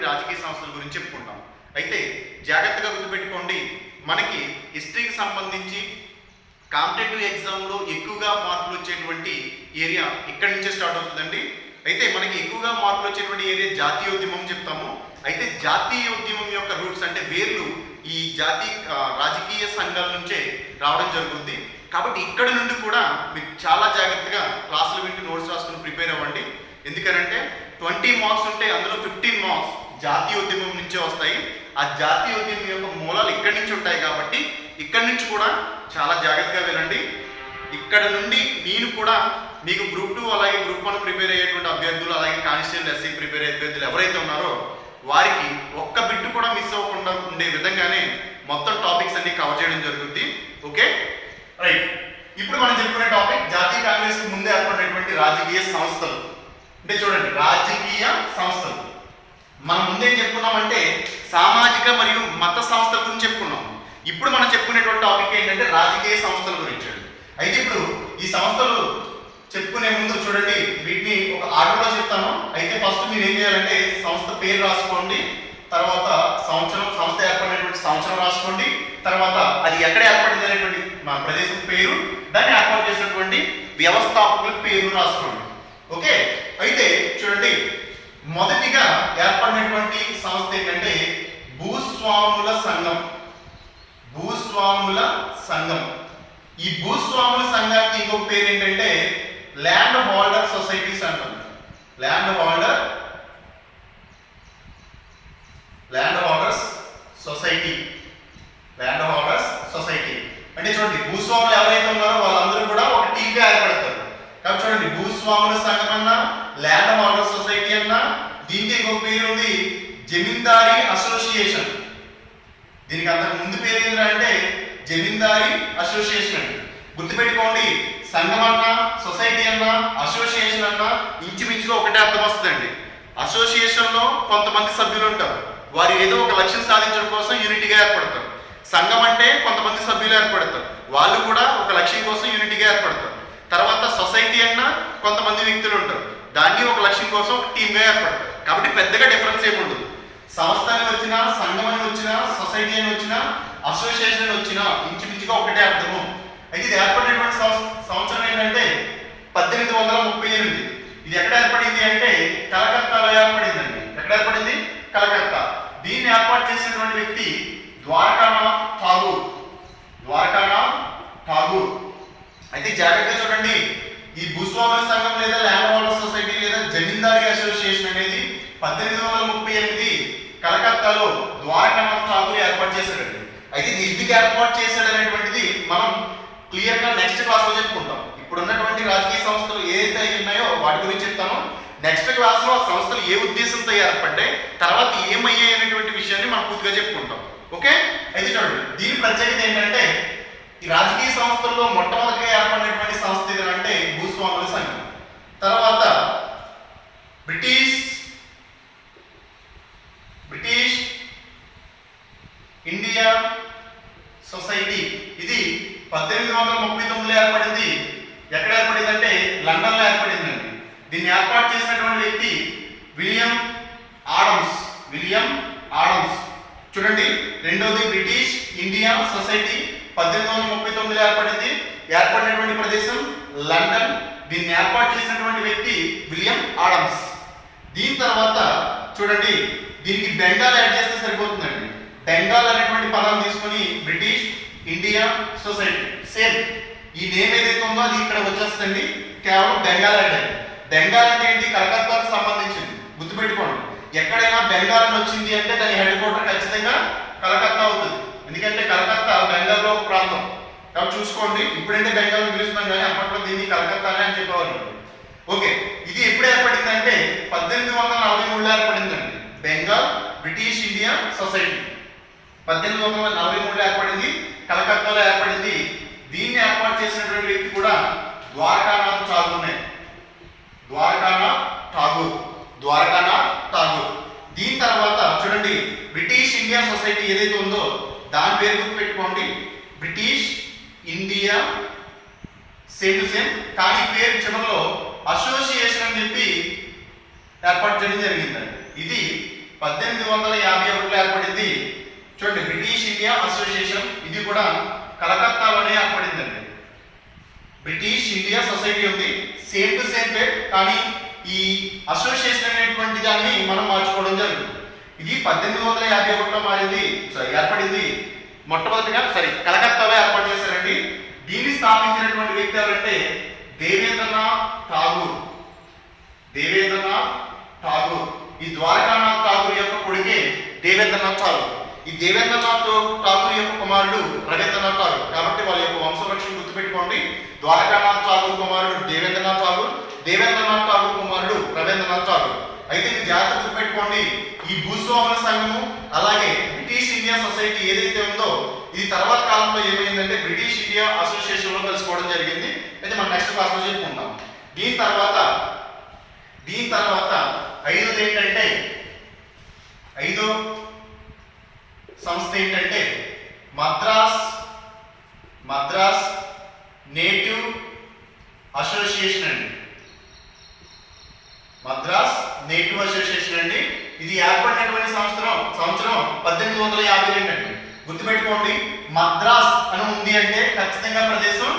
ఉన్నటువంటి రాజకీయ సంస్థల గురించి చెప్పుకుంటాం. అయితే జాగ్రత్తగా గుర్తుపెట్టుకోండి మనకి హిస్టరీకి సంబంధించి కాంపిటేటివ్ ఎగ్జామ్లో ఎక్కువగా మార్కులు వచ్చేటువంటి ఏరియా ఇక్కడి నుంచే స్టార్ట్ అవుతుందండి. అయితే మనకి ఎక్కువగా మార్కులు వచ్చేటువంటి ఏరియా జాతీయోద్యమం చెప్తాము. అయితే జాతీయోద్యమం యొక్క రూట్స్ అంటే వేర్లు ఈ జాతీయ రాజకీయ సంఘాల నుంచే రావడం జరుగుతుంది కాబట్టి ఇక్కడ నుండి కూడా మీరు చాలా జాగ్రత్తగా క్లాసులు వింటూ నోట్స్ రాసుకుని ప్రిపేర్ అవ్వండి. ఎందుకనంటే ట్వంటీ మార్క్స్ ఉంటే అందులో ఫిఫ్టీన్ మార్క్స్ జాతీయ ఉద్యమం నుంచే వస్తాయి. ఆ జాతీయ ఉద్యమం యొక్క మూలాలు ఇక్కడి నుంచి ఉంటాయి కాబట్టి ఇక్కడి నుంచి కూడా చాలా జాగ్రత్తగా వినండి ఇక్కడ నుండి నేను కూడా మీకు గ్రూప్ టూ అలాగే గ్రూప్ వన్ ప్రిపేర్ అయ్యేటువంటి అభ్యర్థులు అలాగే కానిస్టేబుల్ ఎస్సీ ప్రిపేర్ అయ్యే అభ్యర్థులు ఎవరైతే ఉన్నారో వారికి ఒక్క బిట్టు కూడా మిస్ అవ్వకుండా ఉండే విధంగానే మొత్తం టాపిక్స్ అన్ని కవర్ చేయడం జరుగుతుంది ఓకే? రైట్. ఇప్పుడు మనం చెప్పుకునే టాపిక్ జాతీయ కాంగ్రెస్ ముందే ఏర్పడినటువంటి రాజకీయ సంస్థలు. అంటే చూడండి రాజకీయ సంస్థలు. మనం ముందేం చెప్పుకున్నామంటే సామాజిక మరియు మత సంస్థల గురించి చెప్పుకున్నాం. ఇప్పుడు మనం చెప్పుకునేటువంటి టాపిక్ ఏంటంటే రాజకీయ సంస్థల గురించి అయితే ఇప్పుడు ఈ సంస్థలు చెప్పుకునే ముందు చూడండి వీటిని ఒక ఆర్డర్లో చెప్తాను. అయితే ఫస్ట్ మీరు ఏం చేయాలంటే సంస్థ పేరు రాసుకోండి తర్వాత సంవత్సరం సంస్థ ఏర్పడినటువంటి సంవత్సరం రాసుకోండి తర్వాత అది ఎక్కడ ఏర్పడింది అనేటువంటి మా ప్రదేశం పేరు దాన్ని ఏర్పాటు చేసినటువంటి వ్యవస్థాపకుల పేరు రాసుకోండి. ఓకే? అయితే చూడండి మొదటిగా ఏర్పడినటువంటి సంస్థ ఏంటంటే భూస్వాముల సంఘం. భూస్వాముల సంఘం. ఈ భూస్వాముల సంఘానికి ఇంకొక పేరు ఏంటంటే ల్యాండ్ హోల్డర్ సొసైటీస్ అంటారు land holder land holders society. Land holders society. అంటే చూడండి భూస్వాములు ఎవరైతే ఉన్నారో వాళ్ళందరూ కూడా ఒక టీమ్గా ఏర్పడతారు. కాబట్టి చూడండి భూస్వాముల సంఘం అన్నా ల్యాండ్ హోల్డర్ సొసైటీ అన్నా దీనికి ఇంకొక పేరు ఉంది జమీందారీ అసోసియేషన్. దీనికి అంతకు ముందు పేరు ఏంటంటే జమీందారీ అసోసియేషన్. గుర్తుపెట్టుకోండి సంఘం అన్నా సొసైటీ అన్నా అసోసియేషన్ అన్నా ఇంచుమించుగా ఒకటే అర్థం వస్తుందండి. అసోసియేషన్లో కొంతమంది సభ్యులు ఉంటారు వారు ఏదో ఒక లక్ష్యం సాధించడం కోసం యూనిటీగా ఏర్పడతారు. సంఘం అంటే కొంతమంది సభ్యులు ఏర్పడతారు. వాళ్ళు కూడా ఒక లక్ష్యం కోసం యూనిటీగా ఏర్పడతారు. తర్వాత సొసైటీ అయినా కొంతమంది వ్యక్తులు ఉంటారు. దాన్ని ఒక లక్ష్యం కోసం ఒక టీమ్గా ఏర్పడతారు. కాబట్టి పెద్దగా డిఫరెన్స్ ఏమి ఉండదు. సంస్థ అని వచ్చినా సంఘం అని వచ్చినా సొసైటీ అని వచ్చినా అసోసియేషన్ అని వచ్చినా ఇంచుమించుగా ఒకటే అర్థము. అయితే ఇది ఏర్పడినటువంటి సంవత్సరం ఏంటంటే పద్దెనిమిది వందల ముప్పై ఎనిమిది. ఇది ఎక్కడ ఏర్పడింది అంటే కలకత్తాలో ఏర్పడిందండి. ఎక్కడ ఏర్పడింది? కలకత్తా. దీన్ని ఏర్పాటు చేసినటువంటి వ్యక్తి ద్వారకానాథ్ ఠాగూర్. ద్వారకానాథ్ ఠాగూర్. అయితే జాగ్రత్తగా చూడండి. ఈ భూస్వాముల సంఘం లేదా ల్యాండ్ హోల్డర్ సొసైటీ లేదా జమీందారీ అసోసియేషన్ అనేది పద్దెనిమిది వందల ముప్పై ఎనిమిది కలకత్తాలో ద్వారకా ఠాకూర్ ఏర్పాటు చేశాడండి. అయితే ఇది ఎందుకు ఏర్పాటు చేశాడు అనేటువంటిది మనం క్లియర్గా నెక్స్ట్ క్లాస్లో చెప్పుకుంటాం. ఇప్పుడు ఉన్నటువంటి రాజకీయ సంస్థలు ఏదైతే అయి ఉన్నాయో వాటి గురించి చెప్తాను. నెక్స్ట్ క్లాస్లో ఆ సంస్థలు ఏ ఉద్దేశంతో ఏర్పడ్డాయి తర్వాత ఏమయ్యాయి అనేటువంటి విషయాన్ని మనం పూర్తిగా చెప్పుకుంటాం. ఓకే? అయితే చూడండి. దీని ప్రత్యేకత ఏంటంటే ఈ రాజకీయ సంస్థల్లో మొట్టమొదటిగా ఏర్పడినటువంటి సంస్థ ఏదంటే భూస్వాముల సంఘం. తర్వాత బ్రిటిష్ బ్రిటిష్ ఇండియా సొసైటీ. ఇది పద్దెనిమిది వందల ముప్పై తొమ్మిదిలో ఏర్పడింది. ఎక్కడ ఏర్పడింది అంటే లండన్లో ఏర్పడిందండి. దీన్ని ఏర్పాటు చేసినటువంటి వ్యక్తి విలియం ఆడమ్స్ విలియం ఆడమ్స్. చూడండి రెండోది బ్రిటిష్ ఇండియా సొసైటీ. పద్దెనిమిది వందల ముప్పై తొమ్మిదిలో ఏర్పడింది. ఏర్పడినటువంటి ప్రదేశం లండన్. దీన్ని ఏర్పాటు చేసినటువంటి వ్యక్తి విలియం ఆడమ్స్. దీని తర్వాత చూడండి దీనికి బెంగాల్ యాడ్ చేస్తే సరిపోతుందండి. బెంగాల్ అనేటువంటి పదం తీసుకొని బ్రిటిష్ ఇండియా సొసైటీ సేమ్. ఈ నేమ్ ఏదైతే ఉందో అది ఇక్కడ వచ్చేస్తుంది కేవలం బెంగాల్ అంటే బెంగాల్ అంటే ఏంటి? కలకత్తాకు సంబంధించింది. గుర్తుపెట్టుకోండి. ఎక్కడైనా బెంగాల్ వచ్చింది అంటే దాని హెడ్ క్వార్టర్ ఖచ్చితంగా కలకత్తా అవుతుంది. ఎందుకంటే కలకత్తా బెంగాల్లో ఒక ప్రాంతం. కాబట్టి చూసుకోండి ఇప్పుడైతే బెంగాల్ పిలుస్తున్నాం కానీ అప్పట్లో దీన్ని కలకత్తానే అని చెప్పేవారు ఓకే ఇది ఎప్పుడు ఏర్పడిందంటే పద్దెనిమిది వందల నలభై మూడులో ఏర్పడిందండి. Bengal British India society. పద్దెనిమిది వందల నలభై మూడులో ఏర్పడింది కలకత్తాలో ఏర్పడింది. దీన్ని ఏర్పాటు చేసినటువంటి వ్యక్తి కూడా ద్వారకానాథ్ ఉన్నాయి ద్వారకానాథ్ ఠాగూర్. ద్వారకానాథ్ ఠాగూర్. దీని తర్వాత చూడండి బ్రిటిష్ ఇండియా సొసైటీ ఏదైతే ఉందో దాని పేరు గుర్తుపెట్టుకోండి. British India same to same కానీ పేరు చివరిలో అసోసియేషన్ అని చెప్పి ఏర్పాటు చేయడం జరిగిందండి. ఇది పద్దెనిమిది వందల యాభై ఒకటిలో ఏర్పడింది. చూడండి బ్రిటిష్ ఇండియా అసోసియేషన్ ఇది కూడా కలకత్తాలోనే ఏర్పడిందండి. బ్రిటిష్ ఇండియా సొసైటీ ఉంది. సేమ్ టు సేమ్ పేర్ కానీ ఈ అసోసియేషన్ అనేటువంటి దాన్ని మనం మార్చుకోవడం జరిగింది. ఇది పద్దెనిమిది వందల యాభై ఒకటిలో మారింది. ఏర్పడింది. మొట్టమొదటిగా సరే కలకత్తాలో ఏర్పాటు చేశారండి. దీన్ని స్థాపించినటువంటి వ్యక్తి ఎవరంటే దేవేంద్రనాథ్ ఠాగూర్. దేవేంద్రనాథ్ ఠాగూర్. ఈ ద్వారకానాథ్ ఠాగూర్ యొక్క కొడుకే దేవేంద్రనాథ్ ఠాగూర్. ఈ దేవేంద్రనాథ్ ఠాగూర్ యొక్క కుమారుడు రవీంద్రనాథ్ ఠాగూర్. కాబట్టి వాళ్ళ యొక్క వంశవృక్షం గుర్తుపెట్టుకోండి. ద్వారకానాథ్ ఠాగూర్ కుమారుడు దేవేంద్రనాథ్ ఠాగూర్. దేవేంద్రనాథ్ ఠాగూర్ కుమారుడు రవీంద్రనాథ్ ఠాగూర్. అయితే మీరు జాగ్రత్త గుర్తుపెట్టుకోండి. ఈ భూస్వాముల సంఘము అలాగే బ్రిటిష్ ఇండియా సొసైటీ ఏదైతే ఉందో ఇది తర్వాత కాలంలో ఏమైందంటే బ్రిటిష్ ఇండియా అసోసియేషన్లో కలుసుకోవడం జరిగింది. అయితే మనం నెక్స్ట్ క్లాస్లో చెప్పుకుంటాం దీని తర్వాత దీని తర్వాత ఐదోది ఏంటంటే ఐదో సంస్థ ఏంటంటే మద్రాస్ మద్రాస్ నేటివ్ అసోసియేషన్ అండి. మద్రాస్ నేటివ్ అసోసియేషన్ అండి. ఇది ఏర్పడినటువంటి సంవత్సరం సంవత్సరం పద్దెనిమిది వందల యాభై రెండు అండి. గుర్తుపెట్టుకోండి మద్రాస్ అని ఉంది అంటే ఖచ్చితంగా ప్రదేశం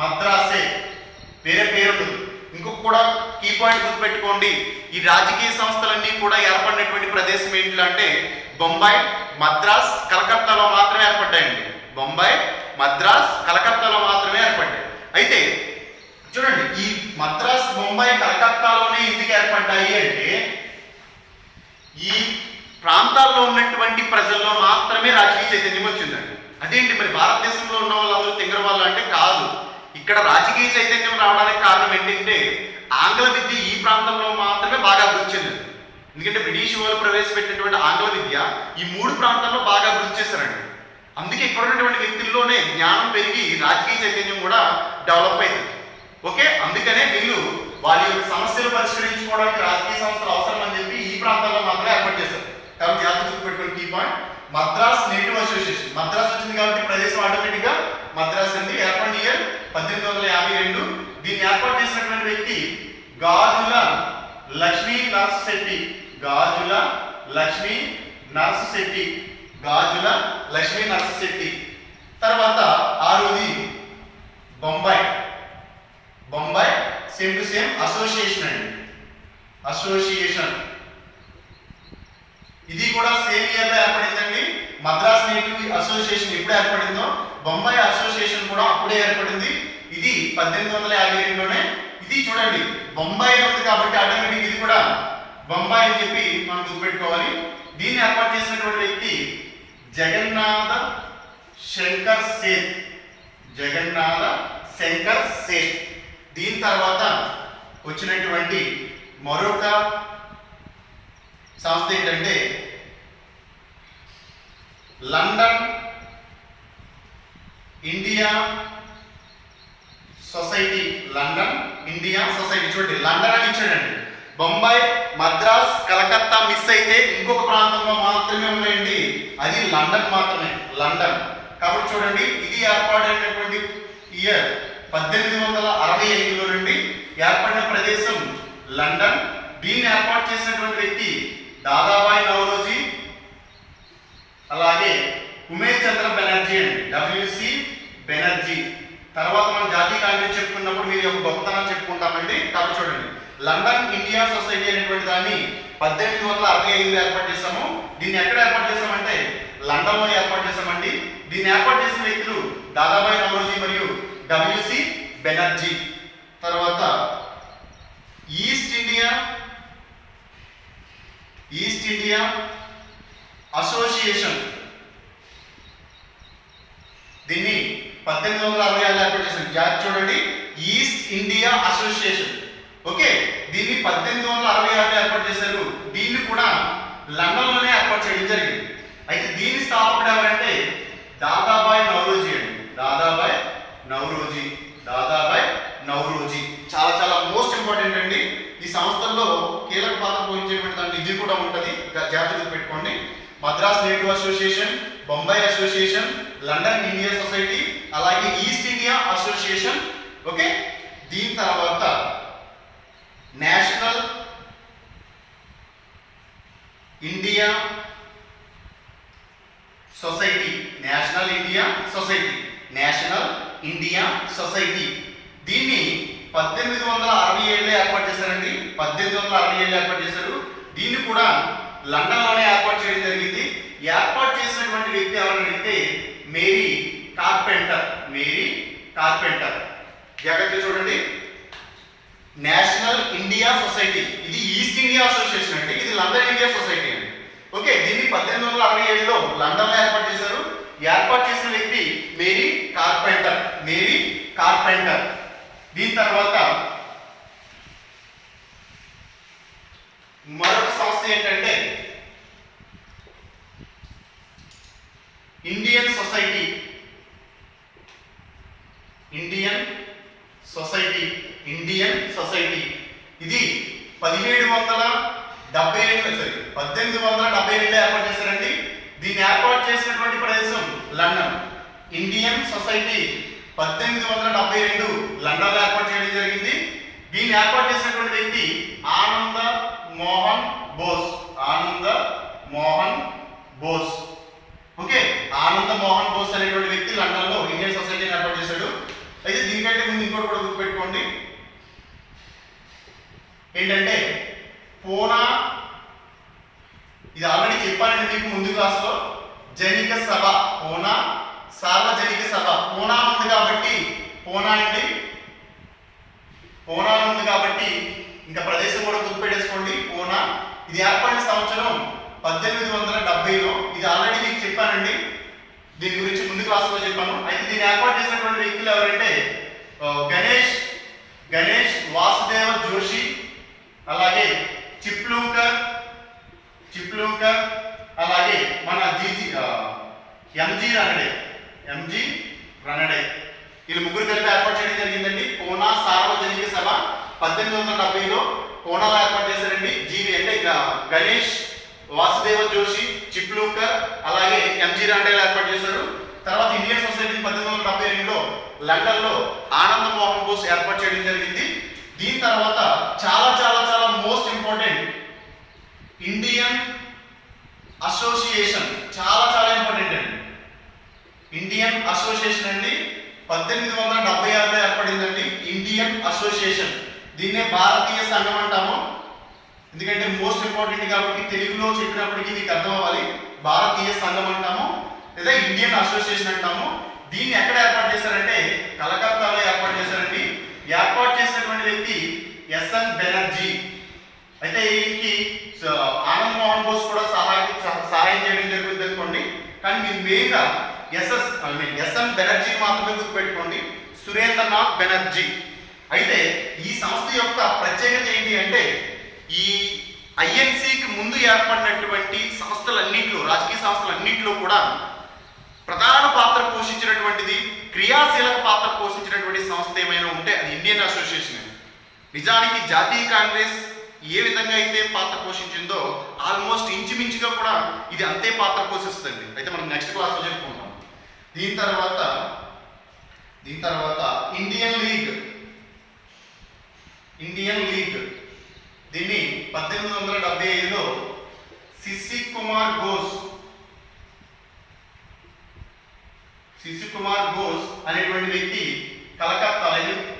మద్రాసే. వేరే పేరు ఉండదు. ఇంకొక కూడా కీ పాయింట్ గుర్తుపెట్టుకోండి ఈ రాజకీయ సంస్థలన్నీ కూడా ఏర్పడినటువంటి ప్రదేశం ఏంటి అంటే బొంబాయి మద్రాస్ కలకత్తాలో మాత్రమే ఏర్పడ్డాయండి. బొంబాయి మద్రాస్ కలకత్తాలో మాత్రమే ఏర్పడ్డాయి. అయితే చూడండి ఈ మద్రాస్ ముంబై కలకత్తాలోనే ఎందుకు ఏర్పడ్డాయి అంటే ఈ ప్రాంతాల్లో ఉన్నటువంటి ప్రజల్లో మాత్రమే రాజకీయ చైతన్యం వచ్చిందండి. అదేంటి మరి భారతదేశంలో ఉన్న వాళ్ళందరూ తింగర వాళ్ళు అంటే కాదు. ఇక్కడ రాజకీయ చైతన్యం రావడానికి కారణం ఏంటంటే ఆంగ్ల విద్య ఈ ప్రాంతంలో మాత్రమే బాగా అభివృద్ధి చెందింది. ఎందుకంటే బ్రిటిష్ వాళ్ళు ప్రవేశపెట్టినటువంటి ఆంగ్ల విద్య ఈ మూడు ప్రాంతాల్లో బాగా అభివృద్ధి చేశారండి. అందుకే ఇక్కడ ఉన్నటువంటి వ్యక్తుల్లోనే జ్ఞానం పెరిగి రాజకీయ చైతన్యం కూడా డెవలప్ అయింది. ఓకే? అందుకనే వీళ్ళు వాళ్ళ యొక్క సమస్యలు పరిష్కరించుకోవడానికి రాజకీయ సంస్థలు అవసరం అని చెప్పి ఈ ప్రాంతాల్లో మాత్రమే ఏర్పాటు చేశారు. కాబట్టి జాగ్రత్త గుర్తుపెట్టుకుని key point. Madras native association. Madras వచ్చింది కాబట్టి ప్రదేశం ఆటోమేటిక్గా మద్రాస్ అంది ఏర్పాటు ఇయర్ పద్దెనిమిది వందల యాభై రెండు. దీన్ని ఏర్పాటు చేసినటువంటి వ్యక్తి గాజుల లక్ష్మీ నర్స్ శెట్టి. గాజుల లక్ష్మీ నర్స్ శెట్టి. గాజుల లక్ష్మీ నర్స్ శెట్టి. తర్వాత ఆరోది Bombay. Bombay same to same association అండి. అసోసియేషన్ ఇది కూడా సేమ్ ఇయర్లో ఏర్పడిందండి. మద్రాస్ నేటివ్ అసోసియేషన్ ఎప్పుడు ఏర్పడిందో బొంబాయి అసోసియేషన్ కూడా అప్పుడే ఏర్పడింది. ఇది పద్దెనిమిది వందల యాభై ఏడులోనే. ఇది చూడండి బొంబాయి ఉంది కాబట్టి ఆటోమేటిక్ ఇది కూడా బొంబాయి అని చెప్పి మనం గుర్తుపెట్టుకోవాలి. దీన్ని ఏర్పాటు చేసినటువంటి వ్యక్తి జగన్నాథ శంకర్ సేత్. జగన్నాథ శంకర్ సేత్. దీని తర్వాత వచ్చినటువంటి మరొక సంస్థ ఏంటంటే London India society London India society. చూడండి లండన్ అని ఇచ్చాడండి. బొంబాయి మద్రాస్ కలకత్తా మిస్ అయితే ఇంకొక ప్రాంతంలో మాత్రమే ఉన్నాయండి. అది లండన్ మాత్రమే లండన్. కాబట్టి చూడండి ఇది ఏర్పాటైనటువంటి ఇయర్ పద్దెనిమిది వందల అరవై ఐదులో నుండి ఏర్పడిన ప్రదేశం లండన్. దీన్ని ఏర్పాటు చేసినటువంటి వ్యక్తి దాదాబాయి నవరోజీ అలాగే ఉమేష్ చంద్ర బెనర్జీ అండి. డబ్ల్యూసి బెనర్జీ. తర్వాత మనం జాతీయ కాంగ్రెస్ చెప్పుకున్నప్పుడు మీరు ఒక గొప్పతనం చెప్పుకుంటామండి. కాబట్టి చూడండి. లండన్ ఇండియా సొసైటీ అనేటువంటి దాన్ని పద్దెనిమిది వందల అరవై ఐదులో ఏర్పాటు చేసాము దీన్ని ఎక్కడ ఏర్పాటు చేసామంటే లండన్లో ఏర్పాటు చేసామండి దీన్ని ఏర్పాటు చేసిన వ్యక్తులు దాదాబాయి నవరోజీ మరియు డబ్ల్యూసి బెనర్జీ తర్వాత East India East India association దీన్ని పద్దెనిమిది వందల అరవై ఆరు ఏర్పాటు చేశారు. జాతి చూడండి. ఈస్ట్ ఇండియా అసోసియేషన్ ఓకే దీన్ని పద్దెనిమిది వందల అరవై ఆరులో ఏర్పాటు చేశారు. దీన్ని కూడా లండన్లోనే ఏర్పాటు చేయడం జరిగింది. అయితే దీని స్థాపకుడు ఎవరంటే దాదాబాయ్ దాదాబాయ్ నవరోజీ దాదాబాయ్ నవరోజీ చాలా చాలా మోస్ట్ ఇంపార్టెంట్ అండి. ఈ సంస్థల్లో కీలక పాత్ర పోషించేటువంటి దాని నిధి కూడా ఉంటుంది. జాగ్రత్తగా పెట్టుకోండి Madras native association Bombay association London India society అలాగే ఈస్ట్ ఇండియా అసోసియేషన్ ఓకే? దీని తర్వాత national India society national India society national India society దీన్ని పద్దెనిమిది వందల అరవై ఏళ్ళు ఏర్పాటు చేశారండి. పద్దెనిమిది వందల అరవై ఏళ్ళు ఏర్పాటు చేశారు. దీన్ని కూడా లండన్లోనే ఏర్పాటు చేయడం జరిగింది. ఏర్పాటు చేసినటువంటి వ్యక్తి ఎవరంటే మేరీ కార్పెంటర్. Mary Carpenter. జాగ్రత్తగా చూడండి. National India society. ఇది ఈస్ట్ ఇండియా అసోసియేషన్ అండి. ఇది లండన్ ఇండియా సొసైటీ అండి. ఓకే దీన్ని పద్దెనిమిది వందల అరవై ఏడులో లండన్లో ఏర్పాటు చేశారు. ఏర్పాటు చేసిన వ్యక్తి మేరీ కార్పెంటర్ మేరీ కార్పెంటర్. దీని తర్వాత మరొక సంస్థ ఏంటంటే Indian society. Indian society Indian society. ఇది పదిహేడు వందల డెబ్బై ఏడు సరే పద్దెనిమిది వందల డెబ్బై ఏళ్ళు ఏర్పాటు చేశారండి. దీన్ని ఏర్పాటు చేసినటువంటి ప్రదేశం లండన్. ఇండియన్ సొసైటీ పద్దెనిమిది వందల డెబ్బై రెండు లండన్లో ఏర్పాటు చేయడం జరిగింది. దీన్ని ఏర్పాటు చేసినటువంటి వ్యక్తి ఆనంద మోహన్ బోస్. ఆనంద మోహన్ బోస్. ఓకే ఆనంద మోహన్ బోస్ అనేటువంటి వ్యక్తి లండన్లో ఇండియన్ సొసైటీని ఏర్పాటు చేశాడు. అయితే దీనికంటే ముందు ఇంకోటి కూడా గుర్తుపెట్టుకోండి. ఏంటంటే పూనా ఇది ఆల్రెడీ చెప్పానండి మీకు ముందు క్లాస్లో. జనిక సభ పోనా? సార్వజనిక సభ. పోనా ఉంది కాబట్టి పోనా అండి? పోనా ఉంది కాబట్టి ఇంకా ప్రదేశం కూడా గుర్తుపెట్టేసుకోండి. పోనా? ఇది ఏర్పడిన సంవత్సరం పద్దెనిమిది వందల డెబ్బైలో. ఇది ఆల్రెడీ మీకు చెప్పానండి. దీని గురించి ముందు క్లాస్లో చెప్పాను. అయితే దీన్ని ఏర్పాటు చేసినటువంటి వ్యక్తులు ఎవరంటే గణేష్ వాసుదేవ జోషి అలాగే చిప్లూకర్ చిప్లూకర్ అలాగే మన G G M G Ranade M G Ranade వీళ్ళు ముగ్గురు కలిపి ఏర్పాటు చేయడం జరిగిందండి పూనా సార్వజనిక సభ పద్దెనిమిది వందల డెబ్బైలో పూనాలో ఏర్పాటు చేశారండి జీవి అంటే గ- గణేష్ వాసుదేవ జోషి చిప్లూకర్ అలాగే ఎంజీ రాండేలు ఏర్పాటు చేశారు తర్వాత ఇండియన్ సొసైటీ పద్దెనిమిది వందల డెబ్బై రెండులో లండన్లో ఆనంద మోహన్ బోస్ ఏర్పాటు చేయడం జరిగింది దీని తర్వాత చాలా చాలా చాలా మోస్ట్ ఇంపార్టెంట్ ఇండియన్ అసోసియేషన్ చాలా చాలా ఇంపార్టెంట్ అండి ఇండియన్ అసోసియేషన్ అండి పద్దెనిమిది వందల డెబ్బై ఆరులో ఏర్పడిందండి ఇండియన్ అసోసియేషన్ దీన్నే భారతీయ సంఘం అంటాము ఎందుకంటే మోస్ట్ ఇంపార్టెంట్ కాబట్టి తెలుగులో చెప్పినప్పటికీ మీకు అర్థం అవ్వాలి. భారతీయ సంఘం అంటాము లేదా ఇండియన్ అసోసియేషన్ అంటాము. దీన్ని ఎక్కడ ఏర్పాటు చేశారంటే కలకత్తాలో ఏర్పాటు చేశారండి. ఏర్పాటు చేసినటువంటి వ్యక్తి ఎస్ఎన్ బెనర్జీ అయితే ఈయనకి ఆనంద్ మోహన్ బోస్ కూడా సహాయం సహ- సహాయం చేయడం జరుగుతుంది అనుకోండి. కానీ మీరు మెయిన్గా S S I mean S N Banerjee మాత్రమే గుర్తుపెట్టుకోండి. సురేంద్రనాథ్ బెనర్జీ అయితే ఈ సంస్థ యొక్క ప్రత్యేకత ఏంటి అంటే ఈ ఐఎన్సికి ముందు ఏర్పడినటువంటి సంస్థలన్నింటిలో రాజకీయ సంస్థలన్నింటిలో కూడా ప్రధాన పాత్ర పోషించినటువంటిది క్రియాశీలక పాత్ర పోషించినటువంటి సంస్థ ఏమైనా ఉంటే అది ఇండియన్ అసోసియేషన్ నిజానికి జాతీయ కాంగ్రెస్ ఏ విధంగా అయితే పాత్ర పోషించిందో ఆల్మోస్ట్ ఇంచుమించుగా కూడా ఇది అంతే పాత్ర పోషిస్తుంది అయితే మనం నెక్స్ట్ క్లాస్లో చెప్పుకుంటాం దీని తర్వాత దీని తర్వాత ఇండియన్ లీగ్. Indian league. దీన్ని పద్దెనిమిది వందల డెబ్బై ఐదులో శిశి కుమార్ ఘోష్ శిశు కుమార్ ఘోష్ అనేటువంటి వ్యక్తి కలకత్తా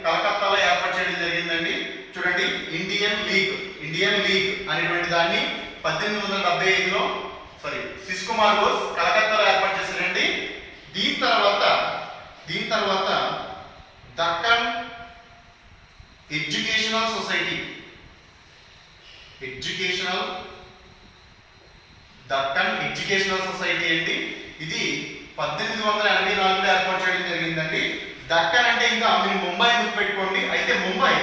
కలకత్తాలో ఏర్పాటు చేయడం జరిగిందండి. చూడండి ఇండియన్ లీగ్ ఇండియన్ లీగ్ అనేటువంటి దాన్ని పద్దెనిమిది వందల డెబ్బై ఐదులో సారీ శిశు కుమార్ ఘోష్ కలకత్తాలో ఏర్పాటు చేశారండి. దీని తర్వాత దీని తర్వాత Deccan educational society educational Deccan educational society అండి. ఇది పద్దెనిమిది వందల ఎనభై నాలుగులో ఏర్పాటు చేయడం జరిగిందండి. దక్కన్ అంటే ఇంకా మీరు ముంబై గుర్తుపెట్టుకోండి. అయితే ముంబై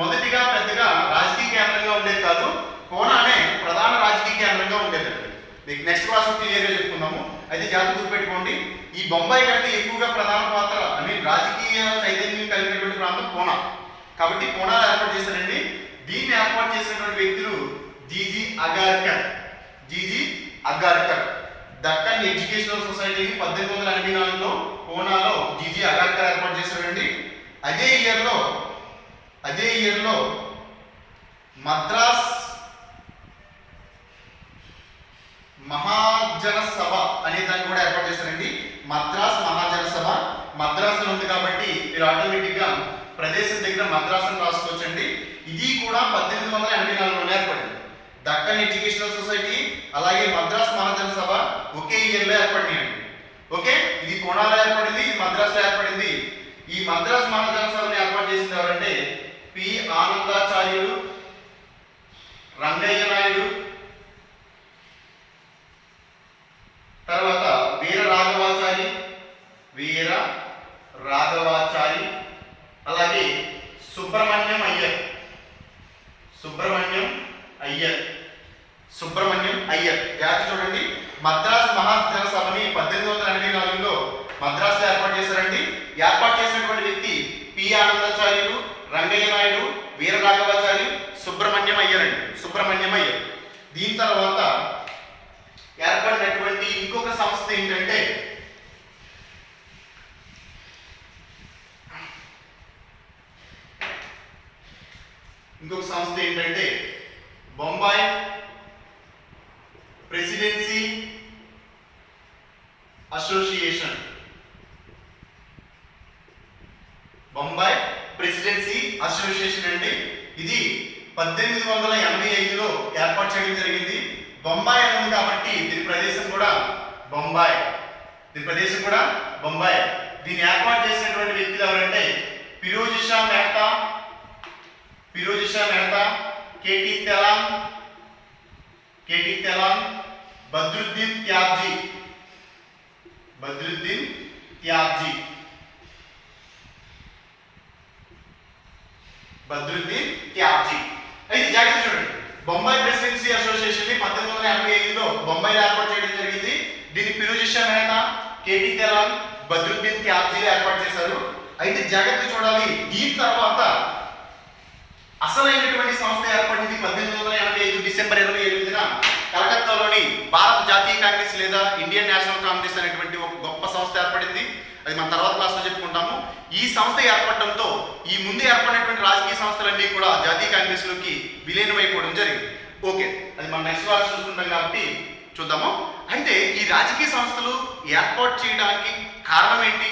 మొదటిగా పెద్దగా రాజకీయ కేంద్రంగా ఉండేది కాదు. కోనానే ప్రధాన రాజకీయ కేంద్రంగా ఉండేదండి. మీకు నెక్స్ట్ క్లాస్ క్లియర్గా చెప్పుకుందాము అయితే జాగ్రత్త గుర్తుపెట్టుకోండి. ఈ బొంబాయి కంటే ఎక్కువగా ప్రధాన పాత్ర ఐ మీన్ రాజకీయ చైతన్యం కలిగినటువంటి ప్రాంతం కోనా. కాబట్టి కోణాలు ఏర్పాటు చేశారండి. దీన్ని ఏర్పాటు చేసినటువంటి వ్యక్తులు G G Agarkar. G G Agarkar. Deccan educational సొసైటీని పద్దెనిమిది వందల ఎనభై నాలుగులో కోనాలో జీజీ అగార్కర్ ఏర్పాటు చేశారండి అదే ఇయర్లో అదే ఇయర్లో మద్రాస్ మహాజన సభ అనే దాన్ని కూడా ఏర్పాటు చేశారండి. మద్రాస్ మహాజన సభ మద్రాసులో ఉంది కాబట్టి మీరు ఆటోమేటిక్గా ప్రదేశం దగ్గర మద్రాసును రాసుకోవచ్చండి. ఇది కూడా పద్దెనిమిది వందల ఎనభై నాలుగులో ఏర్పడింది. దక్కన్ ఎడ్యుకేషనల్ సొసైటీ అలాగే మద్రాస్ మహాజన సభ ఒకే ఇయర్లో ఏర్పడినాయండి ఓకే? ఇది కోణాలో ఏర్పడింది ఇది మద్రాసులో ఏర్పడింది. ఈ మద్రాస్ మహాజన సభను ఏర్పాటు చేసింది ఎవరంటే పి. ఆనందాచార్యుడు రంగయ్య నాయుడు తర్వాత వీర రాఘవాచారి వీర రాఘవాచారి అలాగే సుబ్రహ్మణ్యం అయ్యర్. సుబ్రహ్మణ్యం అయ్యర్. సుబ్రహ్మణ్యం అయ్యర్. జాతి చూడండి. మద్రాస్ మహాజన సభని పద్దెనిమిది వందల ఎనభై నాలుగులో మద్రాసులో ఏర్పాటు చేశారండి. ఏర్పాటు చేసినటువంటి వ్యక్తి పి. ఆనందాచార్యులు రంగయ్య నాయుడు వీర సుబ్రహ్మణ్యం అయ్యారండి సుబ్రహ్మణ్యం అయ్యర్. దీని తర్వాత ఏర్పడినటువంటి ఇంకొక సంస్థ ఏంటంటే ఇంకొక సంస్థ ఏంటంటే Bombay presidency association. Bombay presidency association అండి. ఇది పద్దెనిమిది వందల ఎనభై ఐదులో ఏర్పాటు చేయడం జరిగింది. బొంబాయి అని ఉంది కాబట్టి దీని ప్రదేశం కూడా బొంబాయి. దీని ప్రదేశం కూడా బొంబాయి. దీన్ని ఏర్పాటు చేసినటువంటి వ్యక్తులు ఎవరంటే Feroz Shah Mehta Feroz Shah Mehta K T Telang K T Telang Badruddin Tyabji. Badruddin Tyabji. Badruddin Tyabji. అయితే జాగ్రత్త చూడండి. బొంబాయి ప్రెసిడెన్సీ అసోసియేషన్ని పద్దెనిమిది వందల ఎనభై ఐదులో బొంబాయిలో ఏర్పాటు చేయడం జరిగింది. దీన్ని ఫిరోజిషా మెహతా కేటీ తెలాన్ బద్రుద్దీన్ త్యాబ్జీలు ఏర్పాటు చేశారు. అయితే జాగ్రత్త చూడాలి. దీని తర్వాత అసలైనటువంటి సంస్థ ఏర్పడింది పద్దెనిమిది వందల ఎనభై ఐదు డిసెంబర్ ఇరవై ఎనిమిదిన కలకత్తాలోని భారత జాతీయ కాంగ్రెస్ లేదా ఇండియన్ నేషనల్ కాంగ్రెస్ అనేటువంటి ఒక గొప్ప సంస్థ ఏర్పడింది. అది మన తర్వాత క్లాస్లో చెప్పుకుంటాము. ఈ సంస్థ ఏర్పడడంతో ఈ ముందు ఏర్పడినటువంటి రాజకీయ సంస్థలన్నీ కూడా జాతీయ కాంగ్రెస్లోకి విలీనమైపోవడం జరిగింది. ఓకే అది మన నెక్స్ట్ క్లాస్ చూసుకుంటాం కాబట్టి చూద్దాము. అయితే ఈ రాజకీయ సంస్థలు ఏర్పాటు చేయడానికి కారణం ఏంటి?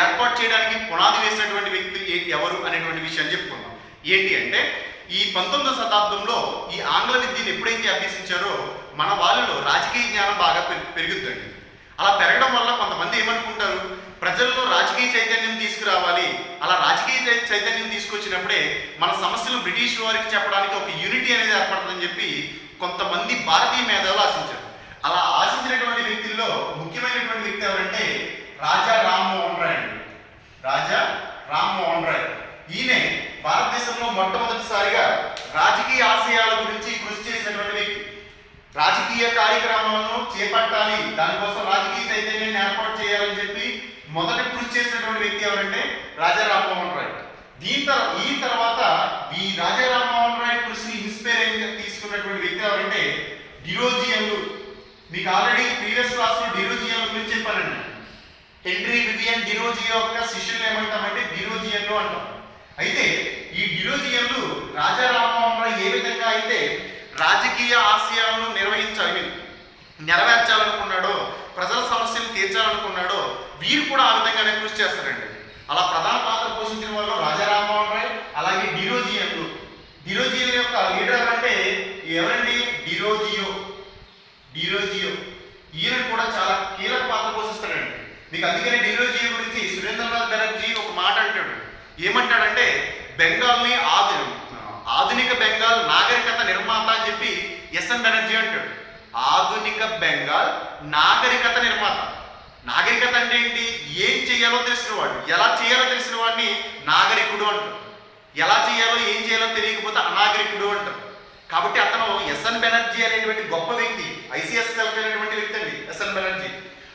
ఏర్పాటు చేయడానికి పునాది వేసినటువంటి వ్యక్తులు ఎవరు అనేటువంటి విషయాన్ని చెప్పుకుందాం. ఏంటి అంటే ఈ పంతొమ్మిదవ శతాబ్దంలో ఈ ఆంగ్ల విద్యను ఎప్పుడైతే అభ్యసించారో మన వాళ్ళలో రాజకీయ జ్ఞానం బాగా పెరి- పెరుగుద్దండి. అలా పెరగడం వల్ల కొంతమంది ఏమనుకుంటారు? ప్రజల్లో రాజకీయ చైతన్యం తీసుకురావాలి. అలా రాజకీయ చై- చైతన్యం తీసుకొచ్చినప్పుడే మన సమస్యలు బ్రిటిష్ వారికి చెప్పడానికి ఒక యూనిటీ అనేది ఏర్పడుతుందని చెప్పి కొంతమంది భారతీయ మేధావులు ఆశించారు. అలా ఆశించినటువంటి వ్యక్తుల్లో ముఖ్యమైనటువంటి వ్యక్తి ఎవరంటే రాజా రామ్మోహన్ రాయ్ రాజా రామ్మోహన్ రాయ్. ఈయనే భారతదేశంలో మొట్టమొదటిసారిగా రాజకీయ ఆశయాల గురించి కృషి చేసినటువంటి వ్యక్తి. రాజకీయ కార్యక్రమాలను చేపట్టాలి దానికోసం రాజకీయ చైతన్యాన్ని ఏర్పాటు చేయాలని చెప్పి మొదట కృషి చేసినటువంటి వ్యక్తి ఎవరంటే రాజా రామ్మోహన్ రాయ్. దీని తర్వాత ఈ తర్వాత ఈ రాజా రామ్మోహన్ రాయ్ కృషిని ఇన్స్పైర్ తీసుకున్నటువంటి వ్యక్తి ఎవరంటే డిరోజియన్లు మీకు ఆల్రెడీ ప్రీవియస్ క్లాస్లో డిరోజియన్ల గురించి చెప్పానండి. హెన్రీ వివియన్ డిరోజియో యొక్క శిష్యులు ఏమంటామంటే డిరోజియన్లు అంటాం. అయితే ఈ డిరోజియన్లు రాజా రామ్మోహన్ ఏ విధంగా అయితే రాజకీయ ఆశయాలను నిర్వహించాలి నెరవేర్చాలనుకున్నాడో ప్రజల సమస్యలు తీర్చాలనుకున్నాడో వీరు కూడా ఆ విధంగానే కృషి చేస్తారండి. అలా ప్రధాన పాత్ర పోషించిన వాళ్ళు రాజా రామ్మోహన్ రాయ్ అలాగే డిరోజియన్లు. డిరోజియన్ యొక్క లీడర్ అంటే ఎవరండి? డిరోజియో. డిరోజియో. ఈయన కూడా చాలా కీలక పాత్ర పోషిస్తాడండి. మీకు అందుకనే డిరోజియో గురించి సురేంద్రనాథ్ బెనర్జీ ఒక మాట అంటాడు. ఏమంటాడంటే బెంగాల్ని ఆధు ఆధునిక బెంగాల్ నాగరికత నిర్మాత అని చెప్పి ఎస్ఎన్ బెనర్జీ అంటాడు. ఆధునిక బెంగాల్ నాగరికత నిర్మాత. నాగరికత అంటే ఏంటి? ఏం చేయాలో తెలిసిన వాడు. ఎలా చేయాలో తెలిసిన వాడిని నాగరికుడు అంటారు. ఎలా చేయాలో ఏం చేయాలో తెలియకపోతే అనాగరికుడు అంటారు. కాబట్టి అతను ఎస్ఎన్ బెనర్జీ అనేటువంటి గొప్ప వ్యక్తి ఐసిఎస్ అనేటువంటి వ్యక్తి అండి ఎస్ఎన్ బెనర్జీ.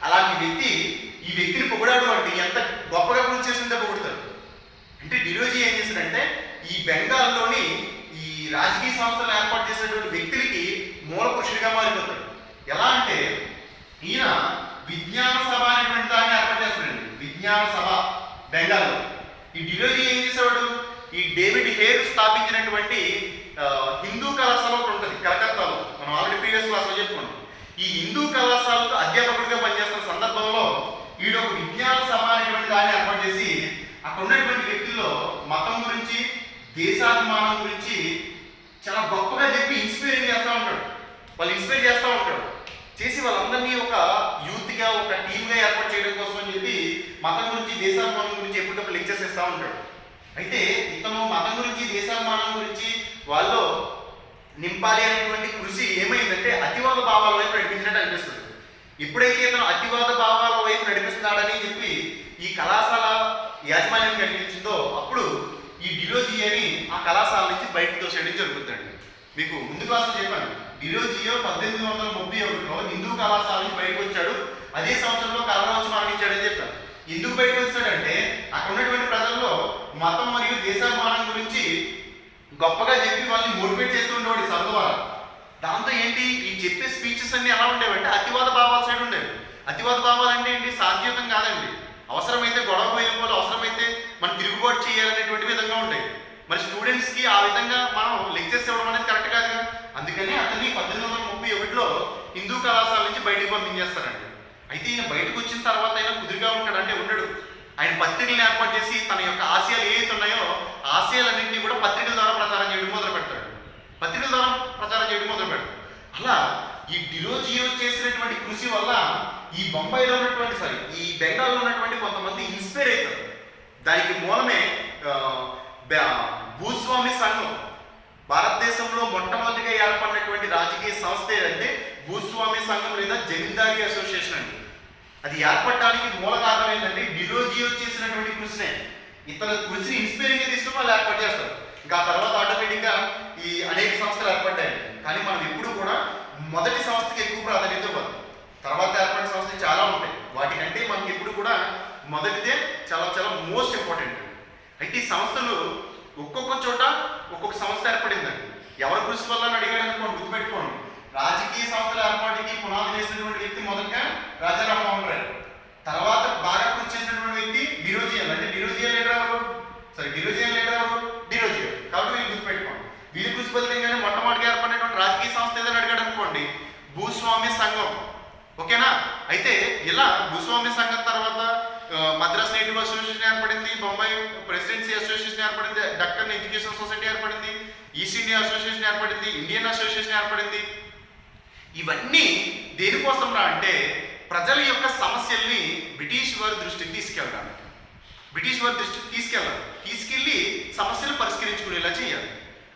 అలాంటి వ్యక్తి ఈ వ్యక్తిని పొగడాడు అంటే ఎంత గొప్పగా గురించి చేసిందో పొగుడతాడు. అంటే డిలోజీ ఏం చేశాడంటే ఈ బెంగాల్లోని ఈ రాజకీయ సంస్థలు ఏర్పాటు చేసినటువంటి వ్యక్తులకి మూల పురుషుడిగా మారిపోతాడు. ఎలా అంటే ఈయన విజ్ఞాన సభ అనేటువంటి దాన్ని ఏర్పాటు చేస్తాడండి. విజ్ఞాన సభ బెంగాల్లో. ఈ డిలోజీ ఏం చేసేవాడు? ఈ డేవిడ్ హేర్ స్థాపించినటువంటి హిందూ కళాశాల ఒకటి ఉంటుంది కలకత్తాలో. మనం ఆల్రెడీ ప్రీవియస్ క్లాస్లో చెప్పుకున్నాం. ఈ హిందూ కళాశాలకు అధ్యాపకుడిగా పనిచేస్తున్న సందర్భంలో వీడు ఒక విజ్ఞాన సభ అనేటువంటి దాన్ని ఏర్పాటు చేసి అక్కడ ఉన్నటువంటి వ్యక్తుల్లో మతం గురించి దేశాభిమానం గురించి చాలా గొప్పగా చెప్పి ఇన్స్పైరింగ్ చేస్తూ ఉంటాడు. వాళ్ళు ఇన్స్పైర్ చేస్తూ ఉంటాడు చేసి వాళ్ళందరినీ ఒక యూత్గా ఒక టీమ్గా ఏర్పాటు చేయడం కోసం అని చెప్పి మతం గురించి దేశాభిమానం గురించి ఎప్పటికప్పుడు లెక్చర్స్ ఇస్తూ ఉంటాడు. అయితే ఇతను మతం గురించి దేశాభిమానం గురించి వాళ్ళు నింపాలి అనేటువంటి కృషి ఏమైందంటే అతివాద భావాల వైపు నడిపించినట్టు అనిపిస్తుంది. ఇప్పుడైతే ఇతను అతివాద భావాల వైపు నడిపిస్తున్నాడని చెప్పి ఈ కళాశాల యాజమాన్యం కనిపించిందో అప్పుడు ఈ డిలోజీ ఆ కళాశాల నుంచి బయటకు తోసేయడం జరుగుతుందండి. మీకు ముందు క్లాస్ చెప్పాను డిలోజియో పద్దెనిమిది వందల ముప్పై ఒకటిలో హిందూ కళాశాల నుంచి బయటకు వచ్చాడు అదే సంవత్సరంలో కరోనా వచ్చి మరణించాడని చెప్పాను. ఎందుకు బయటకు వచ్చాడంటే అక్కడ ఉన్నటువంటి ప్రజల్లో మతం మరియు దేశాభిమానం గురించి గొప్పగా చెప్పి వాళ్ళని మోటివేట్ చేస్తూ ఉండేవాడు ఈ దాంతో ఏంటి? ఈ చెప్పే స్పీచెస్ అన్ని ఎలా ఉండేవంటే అతివాద భావాల సైడ్ ఉండేవి. అతివాద భావాలు అంటే ఏంటి? సాధ్యతం కాదండి. అవసరమైతే గొడవ వెళ్ళిపోవాలి అవసరమైతే మనం తిరుగుబాటు చేయాలనేటువంటి విధంగా ఉంటాయి. మరి స్టూడెంట్స్కి ఆ విధంగా మనం లెక్చర్స్ ఇవ్వడం అనేది కరెక్ట్ కాదు కదా? అందుకని అతన్ని పద్దెనిమిది వందల ముప్పై ఒకటిలో హిందూ కళాశాల నుంచి బయటకు పంపించేస్తారండి. అయితే ఈయన బయటకు వచ్చిన తర్వాత ఆయన కుదురుగా ఉంటాడు అంటే ఉండడు. ఆయన పత్రికలను ఏర్పాటు చేసి తన యొక్క ఆశయాలు ఏవైతే ఉన్నాయో ఆశయాలన్నింటినీ కూడా పత్రికల ద్వారా ప్రచారం చేయడం మొదలు పెడతాడు. పత్రికల ద్వారా ప్రచారం చేయడం మొదలు పెడతాడు. అలా ఈ డిలోజియో చేసినటువంటి కృషి వల్ల ఈ బొంబాయిలో ఉన్నటువంటి సారీ ఈ బెంగాల్లో ఉన్నటువంటి కొంతమంది ఇన్స్పైర్ అవుతారు. దానికి మూలమే భూస్వామి సంఘం. భారతదేశంలో మొట్టమొదటిగా ఏర్పడినటువంటి రాజకీయ సంస్థ ఏదంటే భూస్వామి సంఘం లేదా జమీందారీ అసోసియేషన్ అండి. అది ఏర్పడడానికి మూల కారణం ఏంటంటే డిలోజియో చేసినటువంటి కృషినే. ఇతర కృషిని ఇన్స్పైరింగ్ తీసుకుని వాళ్ళు ఏర్పాటు చేస్తారు. ఇంకా తర్వాత ఆటోమేటిక్గా ఈ అనేక సంస్థలు ఏర్పడ్డాయి కానీ మనం ఎప్పుడు కూడా మొదటి సంస్థకి ఎక్కువ ప్రాధాన్యత ఇవ్వాలి తర్వాత ఏర్పడిన సంస్థలు చాలా ఉంటాయి. వాటికంటే మనకి ఎప్పుడు కూడా మొదటిదే చాలా చాలా మోస్ట్ ఇంపార్టెంట్ అయితే ఈ సంస్థలు ఒక్కొక్క చోట ఒక్కొక్క సంస్థ ఏర్పడిందండి. ఎవరి కృషి వల్ల అడిగాడు అనుకోండి గుర్తుపెట్టుకోండి. రాజకీయ సంస్థల ఏర్పాటుకి పునాది వేసినటువంటి వ్యక్తి మొదటగా రాజా రామ్మోహన్ రాయ్ తర్వాత బాగా కృషి చేసినటువంటి వ్యక్తి బిరోజియల్. అంటే బిరోజియల్ లీడర్ ఎవరు? సరే బిరోజియల్ లీడర్ ఎవరు? బిరోజియల్. కాబట్టి వీళ్ళు గుర్తుపెట్టుకోండి. వీళ్ళు కృషి కానీ మొట్టమొదటిగా ఏర్పడినటువంటి రాజకీయ సంస్థ ఏదైనా అడిగాడు అనుకోండి భూస్వామ్య సంఘం. ఓకేనా? అయితే ఇలా భూస్వామ్య సంఘం తర్వాత మద్రాస్ నేటివ్ అసోసియేషన్ ఏర్పడింది బొంబాయి ప్రెసిడెన్సీ అసోసియేషన్ ఏర్పడింది డక్కన్ ఎడ్యుకేషన్ సొసైటీ ఏర్పడింది ఈస్ట్ ఇండియా అసోసియేషన్ ఏర్పడింది ఇండియన్ అసోసియేషన్ ఏర్పడింది. ఇవన్నీ దేనికోసం రా అంటే ప్రజల యొక్క సమస్యల్ని బ్రిటిష్ వారి దృష్టికి తీసుకెళ్ళడానికి. బ్రిటిష్ వారి దృష్టికి తీసుకెళ్ళాలి తీసుకెళ్ళి సమస్యలు పరిష్కరించుకునేలా చేయాలి.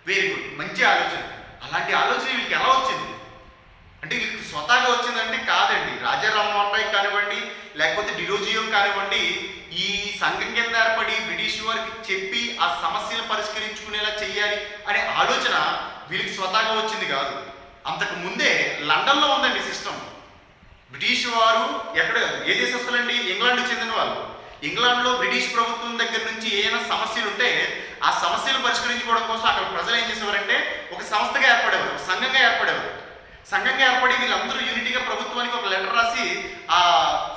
వెరీ గుడ్ మంచి ఆలోచన. అలాంటి ఆలోచన వీళ్ళకి ఎలా వచ్చింది? అంటే వీళ్ళకి స్వతహాగా వచ్చిందంటే కాదండి. రాజా రామ్మోహన్ రాయ్ కానివ్వండి లేకపోతే డిరోజియం కానివ్వండి ఈ సంఘం కింద ఏర్పడి బ్రిటిష్ వారికి చెప్పి ఆ సమస్యలు పరిష్కరించుకునేలా చెయ్యాలి అనే ఆలోచన వీళ్ళకి స్వతహాగా వచ్చింది కాదు. అంతకు ముందే లండన్లో ఉందండి సిస్టమ్. బ్రిటిష్ వారు ఎక్కడ ఏ దేశస్తులండి? ఇంగ్లాండ్కి చెందిన వాళ్ళు. ఇంగ్లాండ్లో బ్రిటిష్ ప్రభుత్వం దగ్గర నుంచి ఏమైనా సమస్యలు ఉంటే ఆ సమస్యలు పరిష్కరించుకోవడం కోసం అక్కడ ప్రజలు ఏం చేసేవారంటే ఒక సంస్థగా ఏర్పడేవారు ఒక సంఘంగా ఏర్పడేవారు. సంఘంగా ఏర్పడి వీళ్ళందరూ యూనిటీగా ప్రభుత్వానికి ఒక లెటర్ రాసి ఆ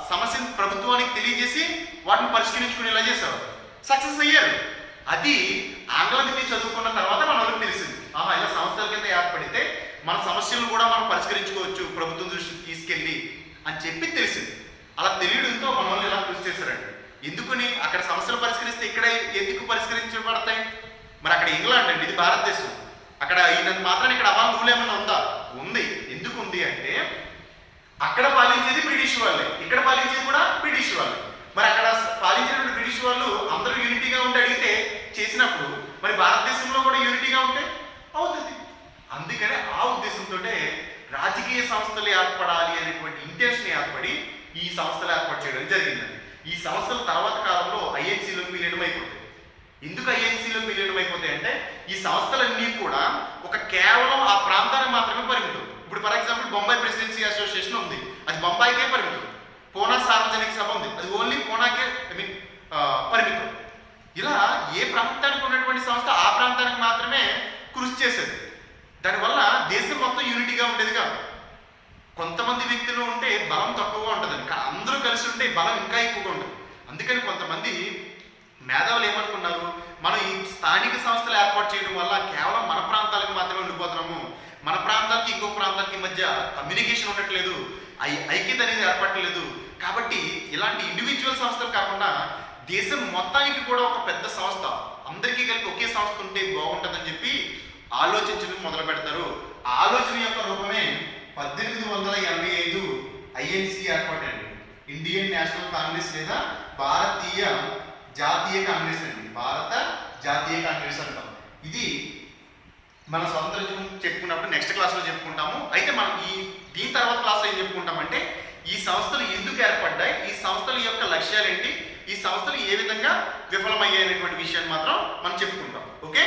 సమస్యను ప్రభుత్వానికి తెలియజేసి వాటిని పరిష్కరించుకునేలా చేశారు. సక్సెస్ అయ్యారు. అది ఆంగ్ల విద్య చదువుకున్న తర్వాత మన వాళ్ళకి తెలిసింది. ఆహా ఇలా సంస్థల కింద ఏర్పడితే మన సమస్యలను కూడా మనం పరిష్కరించుకోవచ్చు ప్రభుత్వం దృష్టికి తీసుకెళ్ళి అని చెప్పి తెలిసింది. అలా తెలియడంతో మన వాళ్ళు ఇలా కృషి చేశారండి. ఎందుకని? అక్కడ సమస్యలు పరిష్కరిస్తే ఇక్కడ ఎందుకు పరిష్కరించబడతాయి? మరి అక్కడ ఇంగ్లాండ్ అండి ఇది భారతదేశం. అక్కడ ఈయన మాత్రం ఇక్కడ అవాన్ రూల్ ఏమైనా ఉందా? ఉంది. ఎందుకు ఉంది అంటే అక్కడ పాలించేది బ్రిటిష్ వాళ్ళే. ఇక్కడ పాలించేది కూడా బ్రిటిష్ వాళ్ళే. మరి అక్కడ పాలించినటువంటి బ్రిటిష్ వాళ్ళు అందరూ యూనిటీగా ఉండి అడిగితే చేసినప్పుడు మరి భారతదేశంలో కూడా యూనిటీగా ఉంటే అవుతుంది. అందుకనే ఆ ఉద్దేశంతో రాజకీయ సంస్థలు ఏర్పడాలి అనేటువంటి ఇంటెన్షన్ ఏర్పడి ఈ సంస్థలు ఏర్పాటు చేయడం జరిగిందండి. ఈ సంస్థలు తర్వాత కాలంలో ఐఎన్సీలో విలీనం ఎందుకు ఐఎన్సీలో విలీనం అయిపోతాయి అంటే ఈ సంస్థలన్నీ కూడా ఒక కేవలం ఆ ప్రాంతానికి మాత్రమే పరిమితం. ఇప్పుడు for example Bombay presidency association ఉంది. అది బొంబాయికే పరిమితం. పూనా సార్వజనిక సభ ఉంది. అది ఓన్లీ పూనాకే ఐ మీన్ పరిమితం. ఇలా ఏ ప్రాంతానికి ఉన్నటువంటి సంస్థ ఆ ప్రాంతానికి మాత్రమే కృషి చేసేది. దానివల్ల దేశం మొత్తం యూనిటీగా ఉండేది కాదు. కొంతమంది వ్యక్తులు ఉంటే బలం తక్కువగా ఉంటుంది అందరూ కలిసి ఉంటే బలం ఇంకా ఎక్కువగా ఉంటుంది. అందుకని కొంతమంది మేధావులు ఏమనుకున్నారు మనం ఈ స్థానిక సంస్థలు ఏర్పాటు చేయడం వల్ల కేవలం మన ప్రాంతాలకు మాత్రమే ఉండిపోతున్నాము. మన ప్రాంతానికి ఇంకో ప్రాంతానికి మధ్య కమ్యూనికేషన్ ఉండట్లేదు. ఐ ఐక్యత అనేది ఏర్పడట్లేదు. కాబట్టి ఇలాంటి ఇండివిజువల్ సంస్థలు కాకుండా దేశం మొత్తానికి కూడా ఒక పెద్ద సంస్థ. అందరికీ కలిపి ఒకే సంస్థ ఉంటే బాగుంటుందని చెప్పి ఆలోచించడం మొదలు పెడతారు. ఆ ఆలోచన యొక్క రూపమే పద్దెనిమిది వందల ఎనభై ఐదు ఐఎన్సి ఏర్పాటండి ఇండియన్ నేషనల్ కాంగ్రెస్ లేదా భారతీయ జాతీయ కాంగ్రెస్ అండి. భారత జాతీయ కాంగ్రెస్ అంటాం. ఇది మన స్వతంత్రం చెప్పుకున్నప్పుడు నెక్స్ట్ క్లాస్లో చెప్పుకుంటాము. అయితే మనం ఈ దీని తర్వాత క్లాస్లో ఏం చెప్పుకుంటామంటే ఈ సంస్థలు ఎందుకు ఏర్పడ్డాయి ఈ సంస్థల యొక్క లక్ష్యాలు ఏంటి ఈ సంస్థలు ఏ విధంగా విఫలమయ్యాయనేటువంటి విషయాన్ని మాత్రం మనం చెప్పుకుంటాం. ఓకే?